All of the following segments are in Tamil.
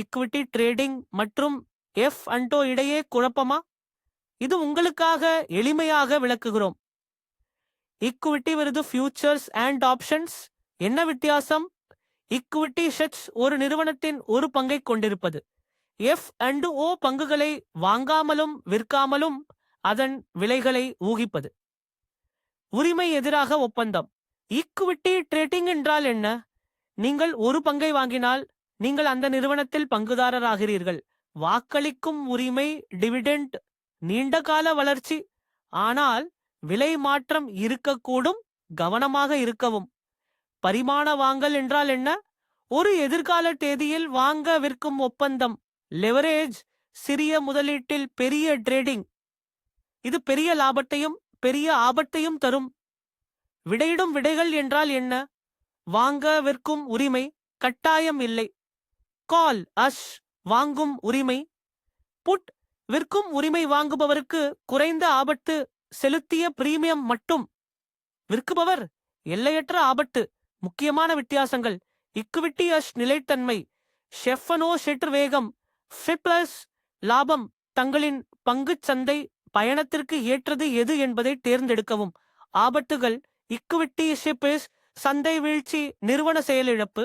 இக்விட்டி ட்ரேடிங் மற்றும் எஃப் அண்டோ இடையே குழப்பமா? இது உங்களுக்காக எளிமையாக விளக்குகிறோம். இக்குவிட்டி விருது ஃபியூச்சர்ஸ் அண்ட் ஆப்ஷன்ஸ் என்ன வித்தியாசம்? இக்குவிட்டி ஷெட்ஸ் ஒரு நிறுவனத்தின் ஒரு பங்கை கொண்டிருப்பது. எஃப் அண்டு ஓ பங்குகளை வாங்காமலும் விற்காமலும் அதன் விலைகளை ஊகிப்பது. உரிமை எதிராக ஒப்பந்தம். இக்குவிட்டி ட்ரேடிங் என்றால் என்ன? நீங்கள் ஒரு பங்கை வாங்கினால் நீங்கள் அந்த நிறுவனத்தில் பங்குதாரராகிறீர்கள். வாக்களிக்கும் உரிமை டிவிடெண்ட் நீண்ட கால வளர்ச்சி. ஆனால் விலை மாற்றம் இருக்கக்கூடும் கவனமாக இருக்கவும். பரிமாண வாங்கல் என்றால் என்ன? ஒரு எதிர்கால தேதியில் வாங்க விற்கும் ஒப்பந்தம். லெவரேஜ் சிறிய முதலீட்டில் பெரிய ட்ரேடிங் இது பெரிய லாபத்தையும் பெரிய ஆபத்தையும் தரும். விடையிடும் விடைகள் என்றால் என்ன? வாங்க விற்கும் உரிமை கட்டாயம் இல்லை. கால் அஷ் வாங்கும் உரிமை. புட் விற்கும் உரிமை வாங்குபவருக்கு குறைந்த ஆபத்து செலுத்திய பிரீமியம் மட்டும். விற்குபவர் எல்லையற்ற ஆபத்து முக்கியமான வித்தியாசங்கள். இக்குவிட்டி அஷ் நிலைத்தன்மை ஷெஃபனோ ஷெட்டர் வேகம் ஃபிப்ளஸ் லாபம் தங்களின் பங்குச் சந்தை பயணத்திற்கு ஏற்றது எது என்பதை தேர்ந்தெடுக்கவும். ஆபத்துகள் இக்குவிட்டி ஷிப்பிஸ் சந்தை வீழ்ச்சி நிறுவன செயலிழப்பு.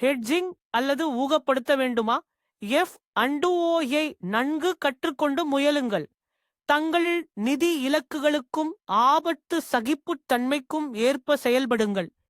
ஹெட்ஜிங் அல்லது ஊகப்படுத்த வேண்டுமா? எஃப் அண்டுஓயை நன்கு கற்றுக்கொண்டு முயலுங்கள். தங்கள் நிதி இலக்குகளுக்கும் ஆபத்து சகிப்புத் தன்மைக்கும் ஏற்ப செயல்படுங்கள்.